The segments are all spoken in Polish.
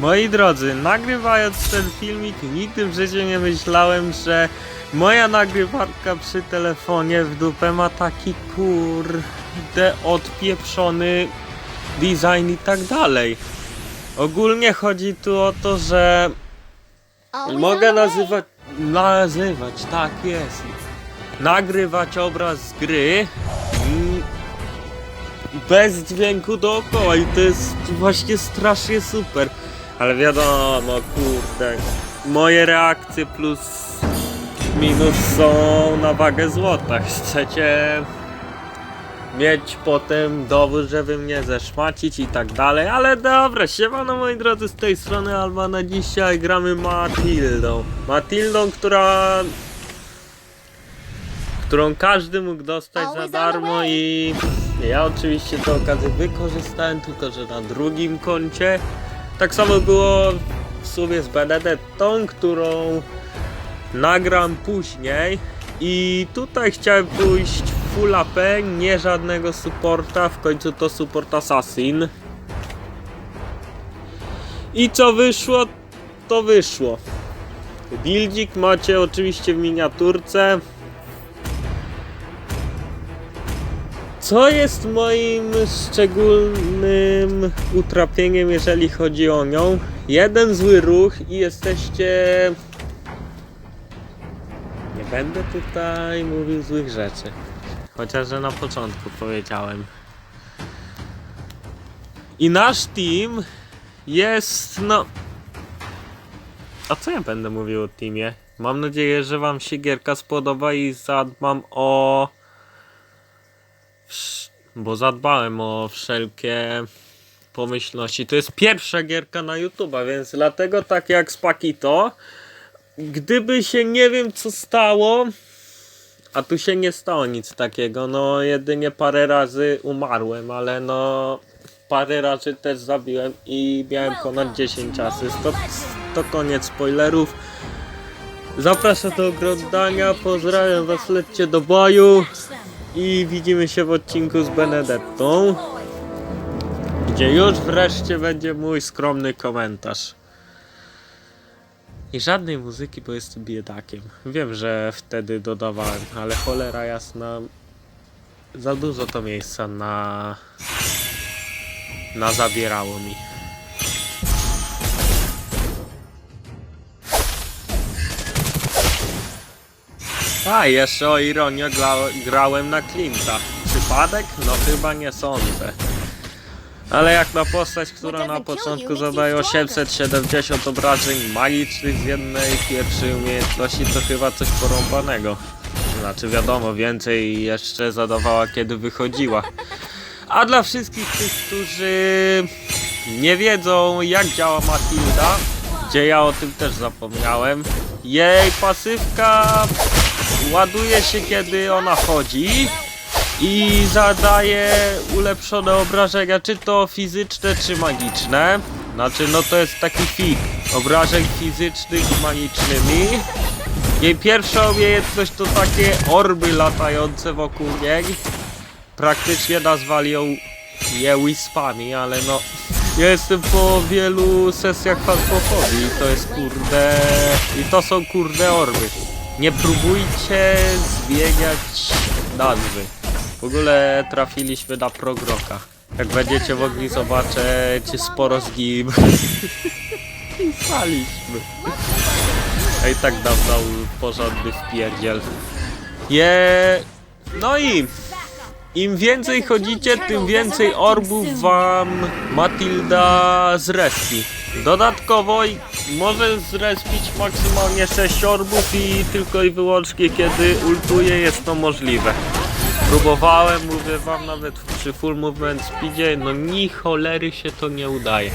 Moi drodzy, nagrywając ten filmik, nigdy w życiu nie myślałem, że moja nagrywarka przy telefonie w dupę ma taki kurde odpieprzony design i tak dalej. Ogólnie chodzi tu o to, że mogę nazywać, nazywać, tak jest, nagrywać obraz z gry bez dźwięku dookoła i to jest właśnie strasznie super. Ale wiadomo, kurde, moje reakcje plus minus są na wagę złota. Chcecie mieć potem dowód, żeby mnie zeszmacić i tak dalej, ale dobra, siemano moi drodzy z tej strony Alba na dzisiaj gramy Matildą. Matildą, która którą każdy mógł dostać za darmo i ja oczywiście tę okazję wykorzystałem, tylko że na drugim koncie. Tak samo było w sumie z Benedettą, którą nagram później i tutaj chciałem pójść full AP, nie żadnego supporta, w końcu to support assassin. I co wyszło, to wyszło. Buildzik macie oczywiście w miniaturce. Co jest moim szczególnym utrapieniem, jeżeli chodzi o nią? Jeden zły ruch i jesteście. Nie będę tutaj mówił złych rzeczy. Chociaż że na początku powiedziałem. I nasz team jest no. A co ja będę mówił o teamie? Mam nadzieję, że Wam się gierka spodoba i zadbam o bo zadbałem o wszelkie pomyślności. To jest pierwsza gierka na YouTube'a, więc dlatego tak jak z Pakito, gdyby się nie wiem co stało, a tu się nie stało nic takiego, no jedynie parę razy umarłem, ale no parę razy też zabiłem i miałem ponad 10 asyst. To, to koniec spoilerów. Zapraszam do oglądania, pozdrawiam was, lećcie do boju. I widzimy się w odcinku z Benedettą, gdzie już wreszcie będzie mój skromny komentarz. I żadnej muzyki, bo jestem biedakiem. Wiem, że wtedy dodawałem, ale cholera jasna, za dużo to miejsca na, na zabierało mi. A, jeszcze o ironię gra, grałem na Clint'a. Przypadek? No chyba nie sądzę. Ale jak na postać, która na początku zadaje 870 obrażeń magicznych z jednej pierwszej umiejętności, to chyba coś porąbanego. Znaczy wiadomo, więcej jeszcze zadawała kiedy wychodziła. A dla wszystkich tych, którzy nie wiedzą jak działa Matilda, gdzie ja o tym też zapomniałem, jej pasywka ładuje się kiedy ona chodzi i zadaje ulepszone obrażenia, czy to fizyczne, czy magiczne. Znaczy, no to jest taki fit obrażeń fizycznych z magicznymi. Jej pierwsza umiejętność to takie orby latające wokół niej. Praktycznie nazwali ją je wispami, ale no ja jestem po wielu sesjach fasmofobii i to jest kurde... I to są kurde orby. Nie próbujcie zmieniać nazwy. W ogóle trafiliśmy na progroka. Jak będziecie mogli zobaczyć sporo z nim. I spaliśmy. A i tak dał porządny wpierdziel. Je... No i... Im więcej chodzicie, tym więcej orbów wam Matilda zrespi. Dodatkowo może zrespić maksymalnie 6 orbów i tylko i wyłącznie kiedy ultuje jest to możliwe. Próbowałem, mówię wam nawet przy full movement speedzie, no ni cholery się to nie udaje.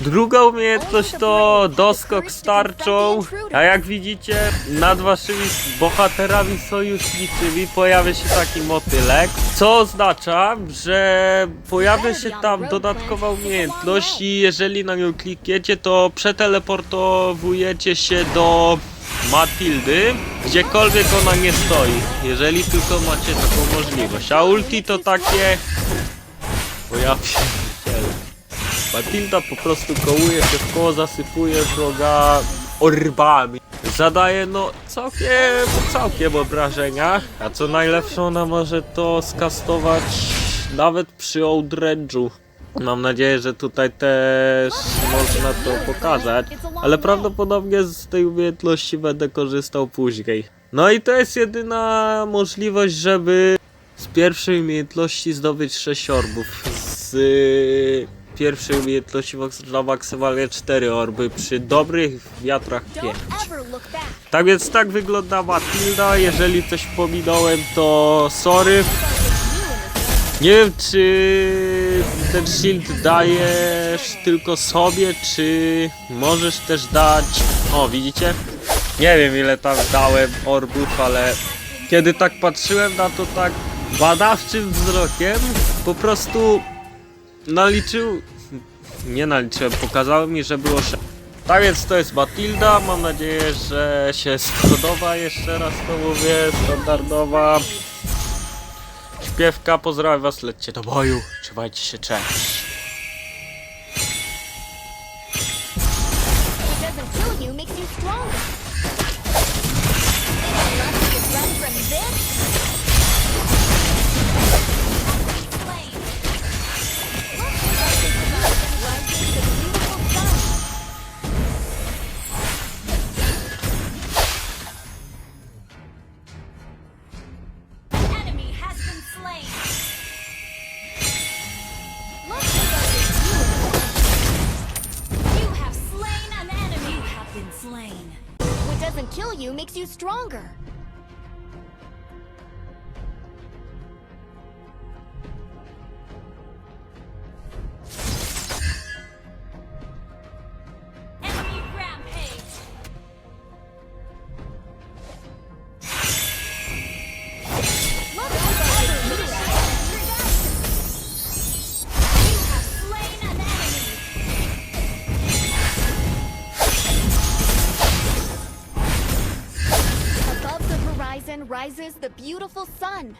Druga umiejętność to doskok z tarczą, a jak widzicie nad waszymi bohaterami sojuszniczymi pojawia się taki motylek, co oznacza, że pojawia się tam dodatkowa umiejętność i jeżeli na nią klikniecie to przeteleportowujecie się do Matildy, gdziekolwiek ona nie stoi, jeżeli tylko macie taką możliwość, a ulti to takie... O ja. Matilda po prostu kołuje się w koło, zasypuje wroga orbami. Zadaje no całkiem, całkiem obrażenia, a co najlepsze ona może to skastować nawet przy Oldredge'u. Mam nadzieję, że tutaj też można to pokazać, ale prawdopodobnie z tej umiejętności będę korzystał później. No i to jest jedyna możliwość, żeby z pierwszej umiejętności zdobyć 6 orbów. Z pierwszej umiejętności można maksymalnie 4 orby, przy dobrych wiatrach 5. Don't ever look back. Tak więc tak wygląda Matilda, jeżeli coś pominąłem to sorry. Nie wiem czy ten shield dajesz tylko sobie, czy możesz też dać... O widzicie? Nie wiem ile tam dałem orbów, ale kiedy tak patrzyłem na to tak badawczym wzrokiem, po prostu naliczył... Nie naliczyłem, pokazały mi, że było 6. Tak więc to jest Matilda, mam nadzieję, że się spodoba, jeszcze raz to mówię, standardowa śpiewka, pozdrawiam was, lećcie do boju, trzymajcie się, cześć. stronger. The beautiful sun.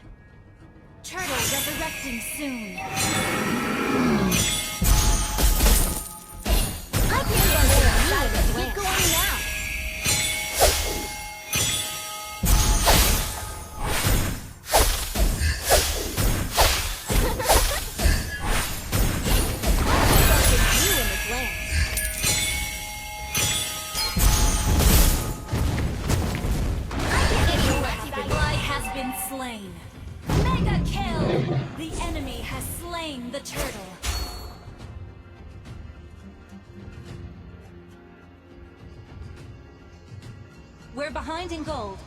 Turtle resurrecting soon. Slain. Mega kill. The enemy has slain the turtle. We're behind in gold.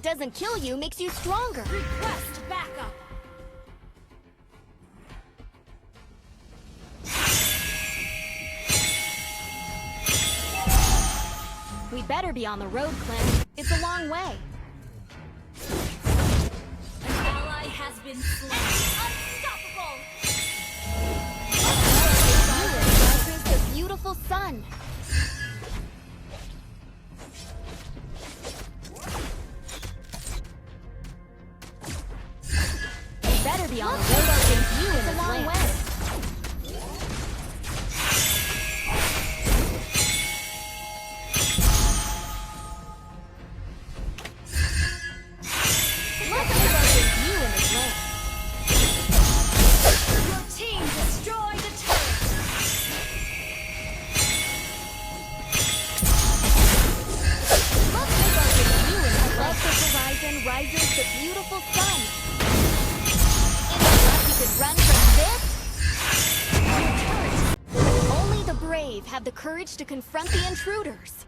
What doesn't kill you makes you stronger. Request backup. We better be on the road, Clint. It's a long way. An ally has been slain. Unstoppable. the beautiful sun. Better be on the road against you in this long to confront the intruders.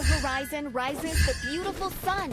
the horizon rises the beautiful sun.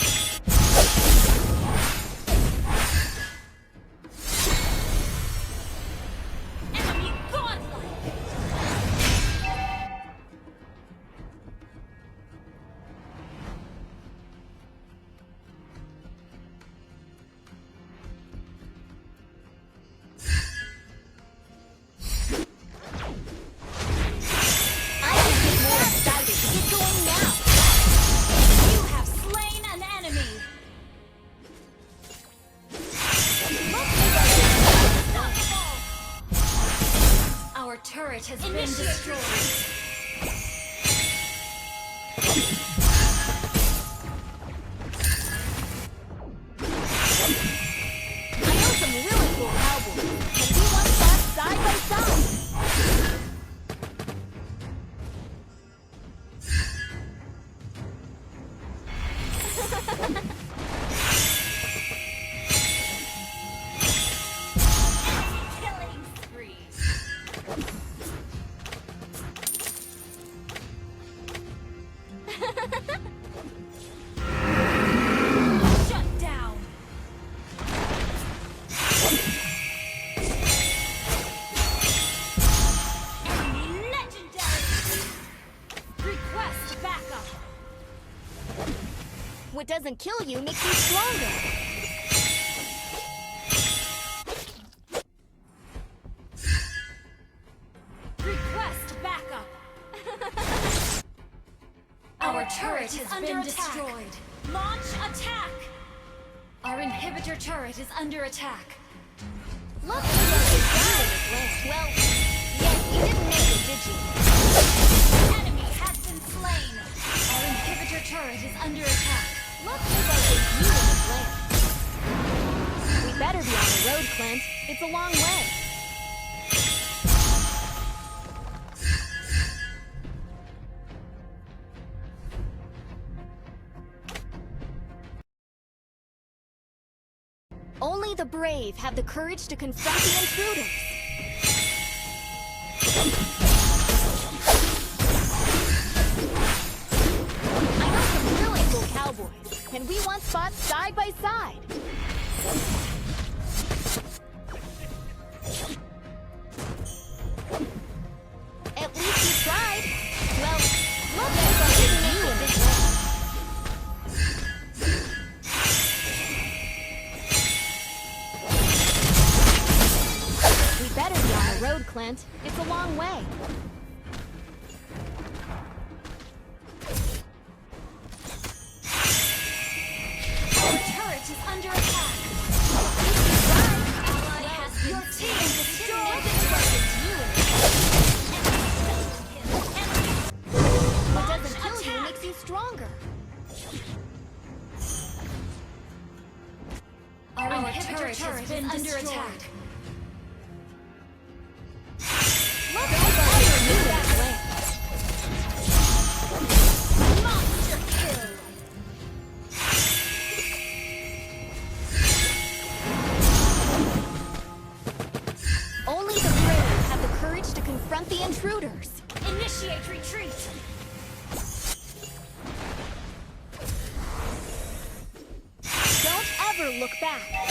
turret has been destroyed. What doesn't kill you makes you stronger. Under attack. Look at. Well, yes, you didn't make it, did you? Enemy has been slain. Our inhibitor turret is under attack. Look at what you in the land. We better be on the road, Clint. It's a long brave have the courage to confront the intruders. I know some really cool cowboys, and we once fought side by side. been under attack. Only the brave have the courage to confront the intruders. Initiate retreat. Don't ever look back.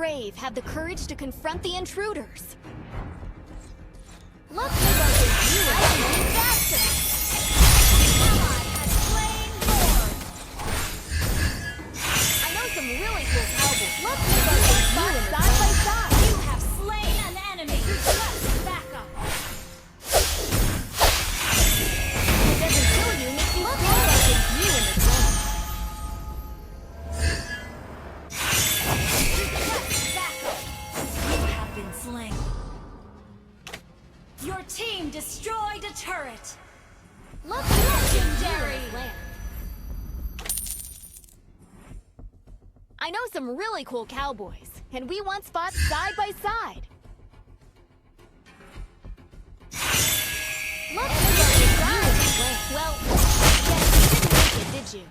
brave have the courage to confront the intruders. Look really cool cowboys, and we want spots side by side. Look goes. Well, yes, you didn't make it, did you?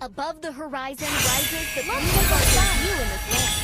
Above the horizon rises the Look goes you in this land.